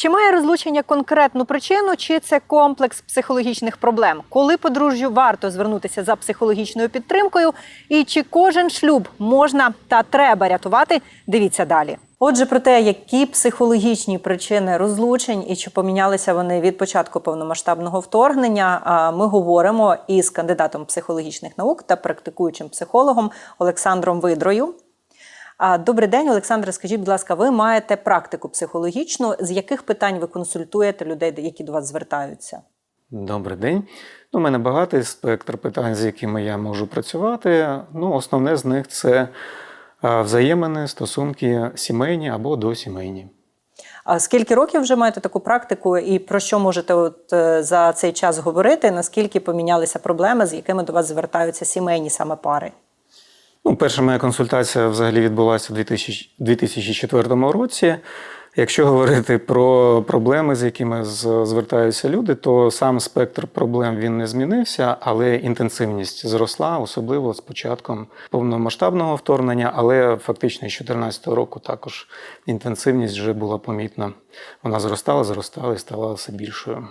Чи має розлучення конкретну причину, чи це комплекс психологічних проблем? Коли подружжю варто звернутися за психологічною підтримкою, і чи кожен шлюб можна та треба рятувати? Дивіться далі. Отже, про те, які психологічні причини розлучень і чи помінялися вони від початку повномасштабного вторгнення, ми говоримо із кандидатом психологічних наук та практикуючим психологом Олександром Видрою. Добрий день, Олександре. Скажіть, будь ласка, ви маєте практику психологічну. З яких питань ви консультуєте людей, які до вас звертаються? Добрий день. Ну, У мене багатий спектр питань, з якими я можу працювати. Ну, основне з них це взаємини, стосунки сімейні або досімейні. А скільки років вже маєте таку практику, і про що можете от е, за цей час говорити? Наскільки помінялися проблеми, з якими до вас звертаються сімейні саме пари? Ну, перша моя консультація взагалі відбулася у 2000 2004 році. Якщо говорити про проблеми, з якими звертаються люди, то сам спектр проблем він не змінився, але інтенсивність зросла, особливо з початком повномасштабного вторгнення. Але фактично з 2014 року також інтенсивність вже була помітна. Вона зростала, зростала і ставала все більшою.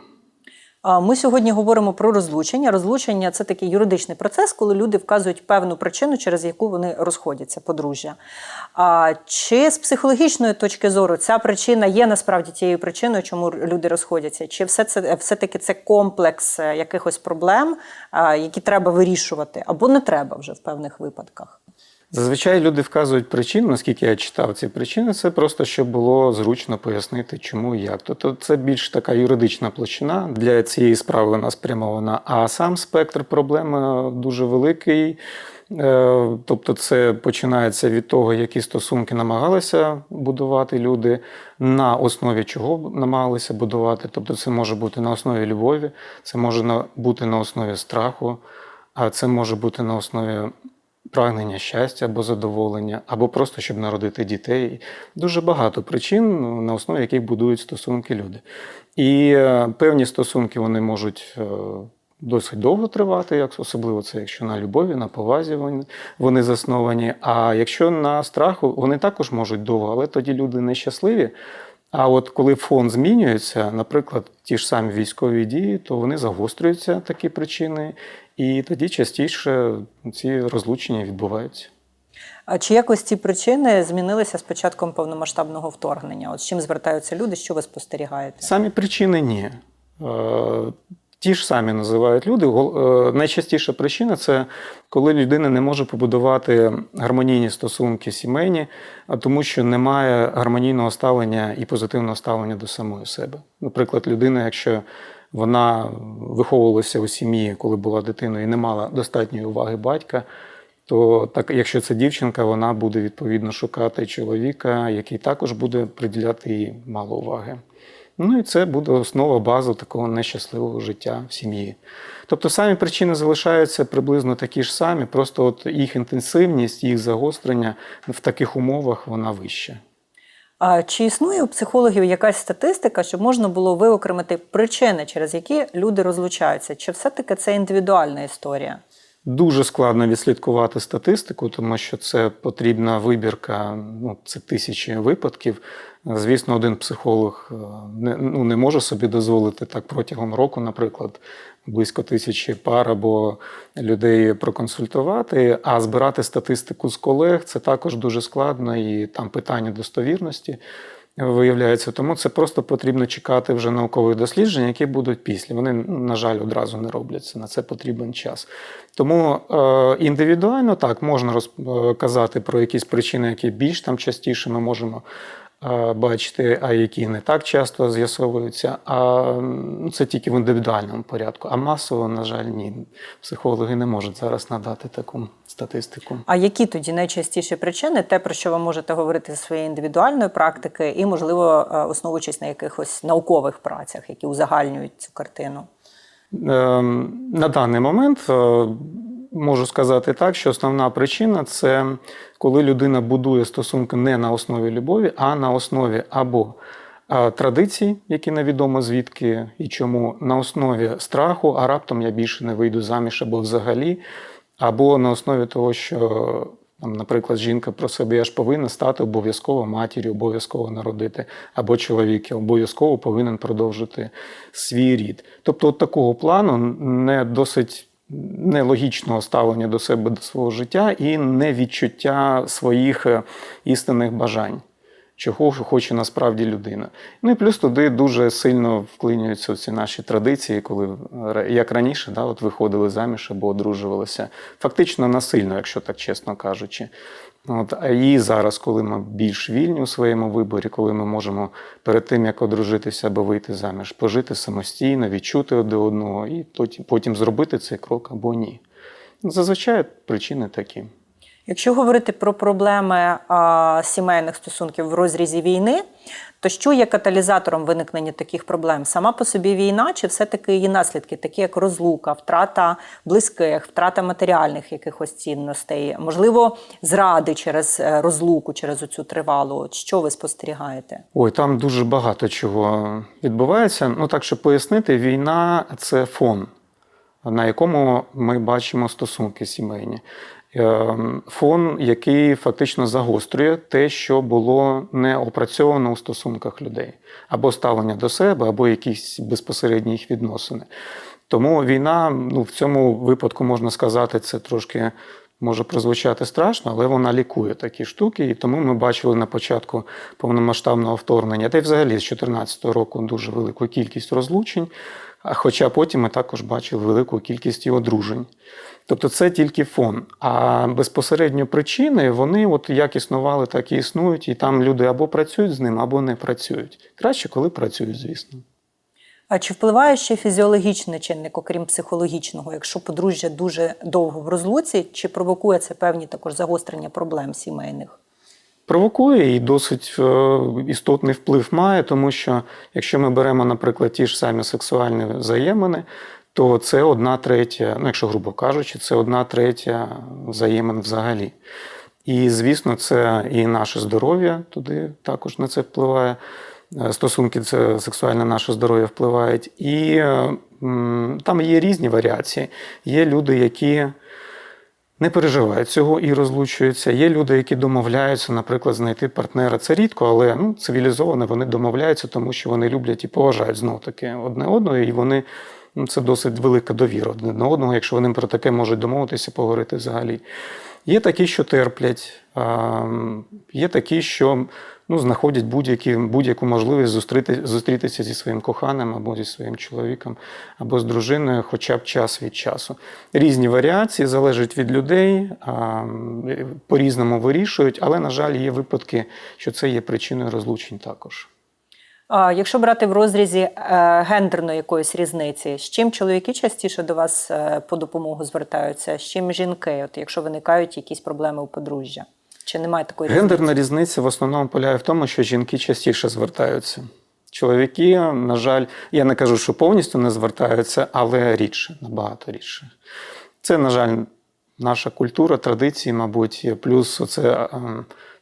Ми сьогодні говоримо про розлучення. Розлучення це такий юридичний процес, коли люди вказують певну причину, через яку вони розходяться, подружжя. А чи з психологічної точки зору ця причина є насправді тією причиною, чому люди розходяться? Чи все це все-таки це комплекс е, якихось проблем, які треба вирішувати, або не треба вже в певних випадках? Зазвичай люди вказують причину, наскільки я читав ці причини, це просто щоб було зручно пояснити, чому і як. Тобто це більш така юридична площина для цієї справи вона спрямована. А сам спектр проблем е, дуже великий. Е, Тобто, це починається від того, які стосунки намагалися будувати люди, на основі чого намагалися будувати. Тобто, це може бути на основі любові, це може бути на основі страху, а це може бути на основі прагнення щастя або задоволення, або просто щоб народити дітей. Дуже багато причин, на основі яких будують стосунки люди. І е, певні стосунки вони можуть. е, Досить довго тривати, особливо це, якщо на любові, на повазі вони, вони засновані. А якщо на страху, вони також можуть довго, але тоді люди нещасливі. А от коли фон змінюється, наприклад, ті ж самі військові дії, то вони загострюються такі причини, і тоді частіше ці розлучення відбуваються. А чи якось ці причини змінилися з початком повномасштабного вторгнення? От з чим звертаються люди, що ви спостерігаєте? Самі причини ні. Ті ж самі називають люди. Е, Найчастіша причина це коли людина не може побудувати гармонійні стосунки сімейні, а тому що немає гармонійного ставлення і позитивного ставлення до самої себе. Наприклад, людина, якщо вона виховувалася у сім'ї, коли була дитиною, і не мала достатньої уваги батька, то так, якщо це дівчинка, вона буде відповідно шукати чоловіка, який також буде приділяти їй мало уваги. Ну і це буде основа база такого нещасливого життя в сім'ї. Тобто самі причини залишаються приблизно такі ж самі, просто от їх інтенсивність, їх загострення в таких умовах вона вища. А чи існує у психологів якась статистика, щоб можна було виокремити причини, через які люди розлучаються? Чи все-таки це індивідуальна історія? Дуже складно відслідкувати статистику, тому що це потрібна вибірка, ну це тисячі випадків. Звісно, один психолог е, не, ну, не може собі дозволити так протягом року, наприклад, близько тисячі пар або людей проконсультувати. А збирати статистику з колег це також дуже складно, і там питання достовірності виявляється. Тому це просто потрібно чекати вже наукових досліджень, які будуть після. Вони, на жаль, одразу не робляться. На це потрібен час. Тому е, індивідуально так можна розказати про якісь причини, які більш там частіше ми можемо е, бачити, а які не так часто з'ясовуються. А ну, це тільки в індивідуальному порядку. А масово, на жаль, ні. Психологи не можуть зараз надати таку статистику. А які тоді найчастіші причини, те, про що ви можете говорити зі своєї індивідуальної практики, і, можливо, е, основуючись на якихось наукових працях, які узагальнюють цю картину? Ем, На даний момент е, можу сказати так, що основна причина це коли людина будує стосунки не на основі любові, а на основі або традицій, які невідомо звідки і чому, на основі страху, а раптом я більше не вийду заміж або взагалі, або на основі того, що наприклад, жінка про себе аж повинна стати обов'язково матір'ю, обов'язково народити, або чоловік обов'язково повинен продовжити свій рід. Тобто, от такого плану не досить нелогічного ставлення до себе до свого життя і невідчуття своїх е, істинних бажань. Чого хоче насправді людина. Ну і плюс туди дуже сильно вклинюються ці наші традиції, коли е, як раніше, да, от виходили заміж або одружувалися. Фактично насильно, якщо так чесно кажучи. От, а і зараз, коли ми більш вільні у своєму виборі, коли ми можемо перед тим, як одружитися або вийти заміж, пожити самостійно, відчути один одного, і потім зробити цей крок або ні. Зазвичай причини такі. Якщо говорити про проблеми а, сімейних стосунків в розрізі війни, то що є каталізатором виникнення таких проблем? Сама по собі війна, чи все-таки її наслідки, такі як розлука, втрата близьких, втрата матеріальних якихось цінностей, можливо, зради через е, розлуку, через оцю тривалу? Що ви спостерігаєте? Ой, там дуже багато чого відбувається. Ну так, щоб пояснити, війна це фон, на якому ми бачимо стосунки сімейні. Е, Фон, який фактично загострює те, що було не опрацьовано у стосунках людей, або ставлення до себе, або якісь безпосередні їх відносини. Тому війна, ну в цьому випадку можна сказати, це трошки може прозвучати страшно, але вона лікує такі штуки. І тому ми бачили на початку повномасштабного вторгнення, та й взагалі з 2014 року дуже велику кількість розлучень. Хоча потім ми також бачили велику кількість і одружень. Тобто це тільки фон. А безпосередньо причини вони от як існували, так і існують, і там люди або працюють з ним, або не працюють. Краще, коли працюють, звісно. А чи впливає ще фізіологічний чинник, окрім психологічного, якщо подружжя дуже довго в розлуці, чи провокує це певні також загострення проблем сімейних? Провокує і досить е, істотний вплив має, тому що якщо ми беремо, наприклад, ті ж самі сексуальні взаємини, то це одна третя, ну якщо грубо кажучи, це одна третя взаємин взагалі. І, звісно, це і наше здоров'я туди також на це впливає. Е, Стосунки, це сексуальне наше здоров'я впливають. І там є різні варіації. Є люди, які не переживають цього і розлучуються. Є люди, які домовляються, наприклад, знайти партнера. Це рідко, але ну, цивілізовано вони домовляються, тому що вони люблять і поважають знов таки одне одного, і вони ну, це досить велика довіра одне на одного, якщо вони про таке можуть домовитися, поговорити взагалі. Є такі, що терплять, є такі, що ну, знаходять будь-які, будь-яку можливість зустріти, зустрітися зі своїм коханим або зі своїм чоловіком, або з дружиною, хоча б час від часу. Різні варіації залежать від людей, по-різному вирішують, але, на жаль, є випадки, що це є причиною розлучень також. Якщо брати в розрізі е, гендерної якоїсь різниці, з чим чоловіки частіше до вас е, по допомогу звертаються, з чим жінки, от якщо виникають якісь проблеми у подружжя? Чи немає такої Гендерна різниця в основному полягає в тому, що жінки частіше звертаються. Чоловіки, на жаль, я не кажу, що повністю не звертаються, але рідше, набагато рідше. Це, на жаль, наша культура, традиції, мабуть, плюс це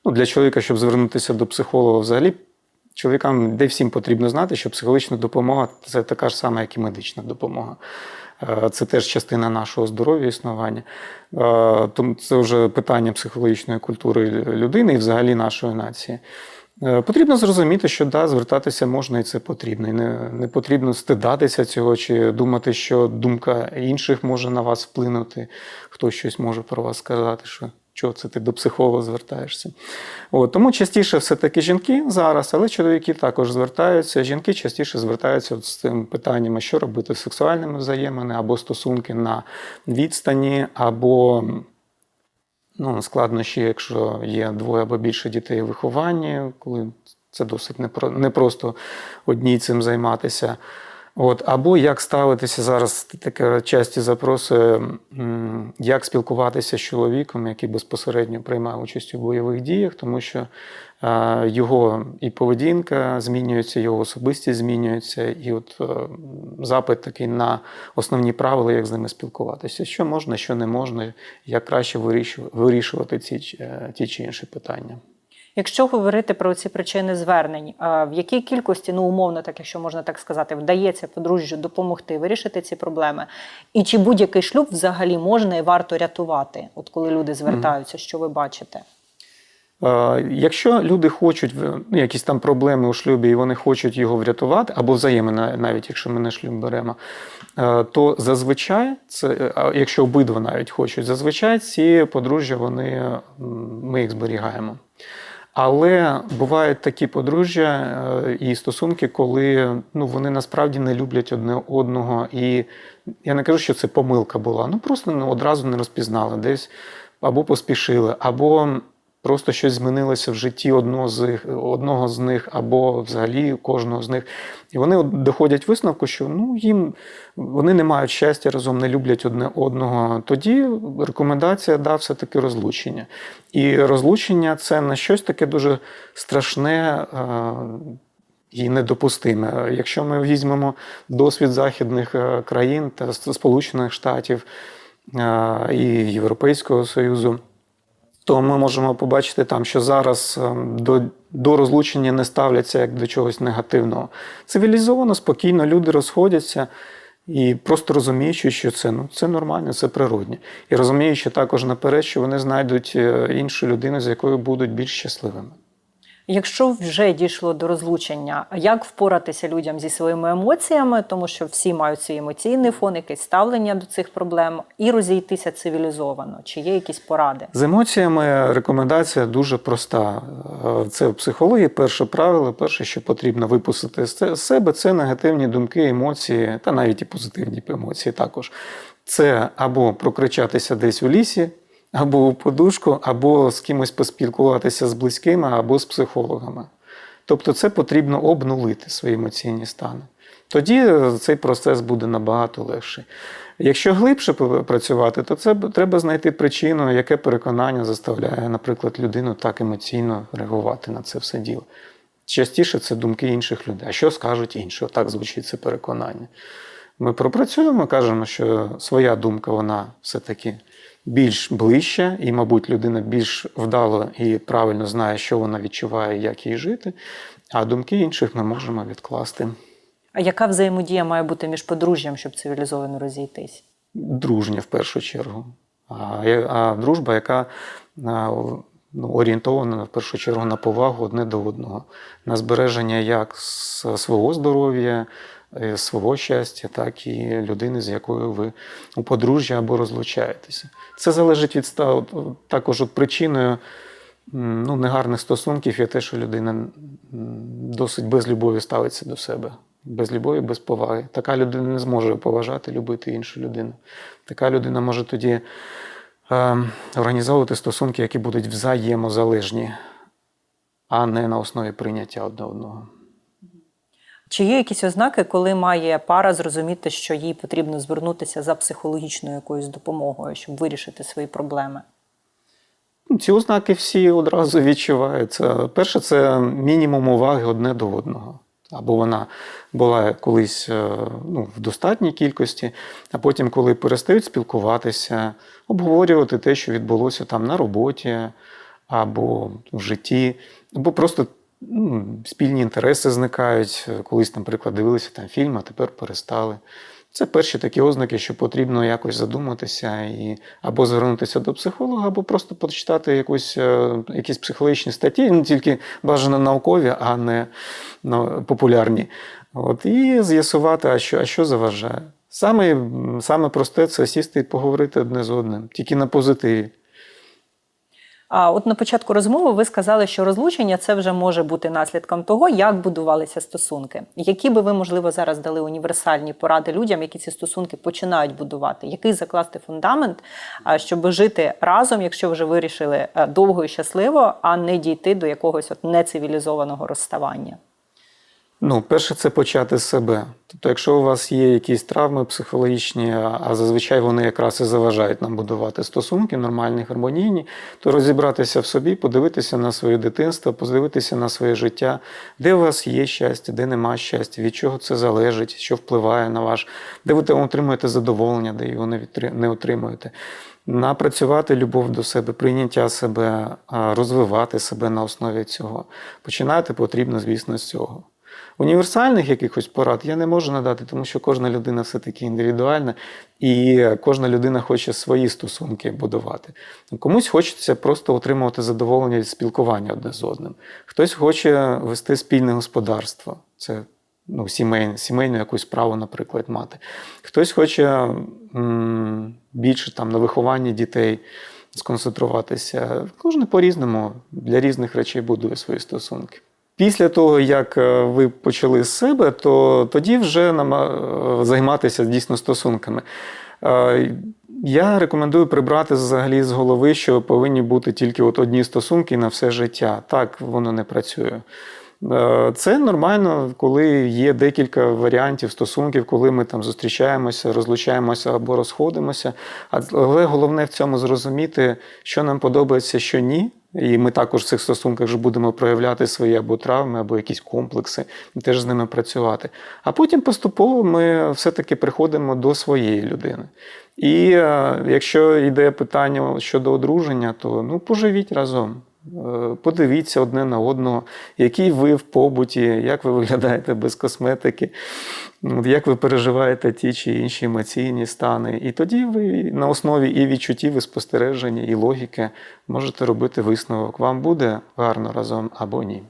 ну, для чоловіка, щоб звернутися до психолога взагалі. Чоловікам де всім потрібно знати, що психологічна допомога це така ж сама, як і медична допомога. Е, Це теж частина нашого здоров'я існування. Е, Тому це вже питання психологічної культури людини і взагалі нашої нації. Е, Потрібно зрозуміти, що да, звертатися можна і це потрібно. І не, не потрібно стидатися цього чи думати, що думка інших може на вас вплинути, хтось щось може про вас сказати, що чого це ти до психолога звертаєшся. От, тому частіше все-таки жінки зараз, але чоловіки також звертаються. Жінки частіше звертаються з цим питаннями, що робити з сексуальними взаєминами, або стосунки на відстані, або ну, складнощі, якщо є двоє або більше дітей у вихованні, коли це досить непросто одній цим займатися. От, або як ставитися зараз таке часті запроси, як спілкуватися з чоловіком, який безпосередньо приймає участь у бойових діях, тому що його і поведінка змінюється, його особистість змінюється, і от е, запит такий на основні правила, як з ними спілкуватися, що можна, що не можна, як краще вирішувати ці, е, ті чи інші питання. Якщо говорити про ці причини звернень, в якій кількості, ну умовно, так якщо можна так сказати, вдається подружжю допомогти вирішити ці проблеми, і чи будь-який шлюб взагалі можна і варто рятувати, от коли люди звертаються, що ви бачите? Якщо люди хочуть ну, якісь там проблеми у шлюбі, і вони хочуть його врятувати, або взаємно, навіть якщо ми не шлюб беремо, то зазвичай, це, якщо обидва навіть хочуть, зазвичай ці подружжя вони, ми їх зберігаємо. Але бувають такі подружжя е, і стосунки, коли ну, вони насправді не люблять одне одного. І я не кажу, що це помилка була. Ну просто ну, одразу не розпізнали десь або поспішили, або просто щось змінилося в житті одного з, одного з них, або взагалі кожного з них. І вони доходять висновку, що ну, їм вони не мають щастя разом, не люблять одне одного. Тоді рекомендація да, все-таки розлучення. І розлучення це не щось таке дуже страшне. І недопустиме. Якщо ми візьмемо досвід західних е, країн та Сполучених Штатів і Європейського Союзу, то ми можемо побачити там, що зараз е, до, до розлучення не ставляться як до чогось негативного. Цивілізовано, спокійно, люди розходяться і просто розуміючи, що це, ну, це нормально, це природне. І розуміючи також наперед, що вони знайдуть е, іншу людину, з якою будуть більш щасливими. Якщо вже дійшло до розлучення, як впоратися людям зі своїми емоціями, тому що всі мають свій емоційний фон, якесь ставлення до цих проблем, і розійтися цивілізовано? Чи є якісь поради? З емоціями рекомендація дуже проста. Е, Це в психології перше правило, перше, що потрібно випустити з себе, це негативні думки, емоції, та навіть і позитивні емоції також. Це або прокричатися десь у лісі, або у подушку, або з кимось поспілкуватися з близькими, або з психологами. Тобто це потрібно обнулити свої емоційні стани. Тоді е, цей процес буде набагато легший. Якщо глибше працювати, то це треба знайти причину, яке переконання заставляє, наприклад, людину так емоційно реагувати на це все діло. Частіше це думки інших людей. А що скажуть інші? Отак звучить це переконання. Ми пропрацюємо, кажемо, що своя думка вона все-таки більш ближча, і, мабуть, людина більш вдало і правильно знає, що вона відчуває, як їй жити. А думки інших ми можемо відкласти. А яка взаємодія має бути між подружжям, щоб цивілізовано розійтись? дружня в першу чергу. А, а дружба, яка ну, орієнтована в першу чергу на повагу одне до одного, на збереження як свого здоров'я, свого щастя, так і людини, з якою ви у подружжя або розлучаєтеся. Це залежить від також от причиною ну, негарних стосунків є те, що людина досить без любові ставиться до себе. Без любові, без поваги. Така людина не зможе поважати, любити іншу людину. Така людина може тоді е, організовувати стосунки, які будуть взаємозалежні, а не на основі прийняття одне одного. Чи є якісь ознаки, коли має пара зрозуміти, що їй потрібно звернутися за психологічною якоюсь допомогою, щоб вирішити свої проблеми? Ну, Ці ознаки всі одразу відчуваються. Перше, це мінімум уваги одне до одного. Або вона була колись е, ну, в достатній кількості, а потім, коли перестають спілкуватися, обговорювати те, що відбулося там на роботі, або в житті, або просто спільні інтереси зникають. Колись, наприклад, дивилися там фільм, а тепер перестали. Це перші такі ознаки, що потрібно якось задуматися і або звернутися до психолога, або просто почитати якусь, е, якісь психологічні статті, не тільки бажано наукові, а не ну, популярні. От, і з'ясувати, а що, а що заважає. Саме, саме просте це сісти і поговорити одне з одним, тільки на позитиві. А от на початку розмови ви сказали, що розлучення це вже може бути наслідком того, як будувалися стосунки. Які би ви, можливо, зараз дали універсальні поради людям, які ці стосунки починають будувати? Який закласти фундамент, щоб жити разом, якщо вже вирішили е, довго і щасливо, а не дійти до якогось от нецивілізованого розставання? Ну, перше, це почати з себе. Тобто, якщо у вас є якісь травми психологічні, а зазвичай вони якраз і заважають нам будувати стосунки, нормальні, гармонійні, то розібратися в собі, подивитися на своє дитинство, подивитися на своє життя, де у вас є щастя, де нема щастя, від чого це залежить, що впливає на ваш, де ви отримуєте задоволення, де його не, отримуєте. напрацювати любов до себе, прийняття себе, розвивати себе на основі цього. Починати потрібно, звісно, з цього. Універсальних якихось порад я не можу надати, тому що кожна людина все-таки індивідуальна, і кожна людина хоче свої стосунки будувати. Комусь хочеться просто отримувати задоволення від спілкування одне з одним. Хтось хоче вести спільне господарство. Це ну, сімейне, сімейну якусь справу, наприклад, мати. Хтось хоче м, більше там, на вихованні дітей сконцентруватися. Кожен по-різному для різних речей будує свої стосунки. Після того, як е, ви почали з себе, то тоді вже нама- е, займатися дійсно стосунками. Е, Я рекомендую прибрати взагалі з голови, що повинні бути тільки от одні стосунки на все життя. Так воно не працює. Це нормально, коли є декілька варіантів стосунків, коли ми там зустрічаємося, розлучаємося або розходимося. Але головне в цьому зрозуміти, що нам подобається, що ні. І ми також в цих стосунках вже будемо проявляти свої або травми, або якісь комплекси, і теж з ними працювати. А потім поступово ми все-таки приходимо до своєї людини. І е, якщо йде питання щодо одруження, то ну поживіть разом. Е, Подивіться одне на одного, який ви в побуті, як ви виглядаєте без косметики, як ви переживаєте ті чи інші емоційні стани. І тоді ви на основі і відчуттів, і спостереження, і логіки можете робити висновок. Вам буде гарно разом або ні.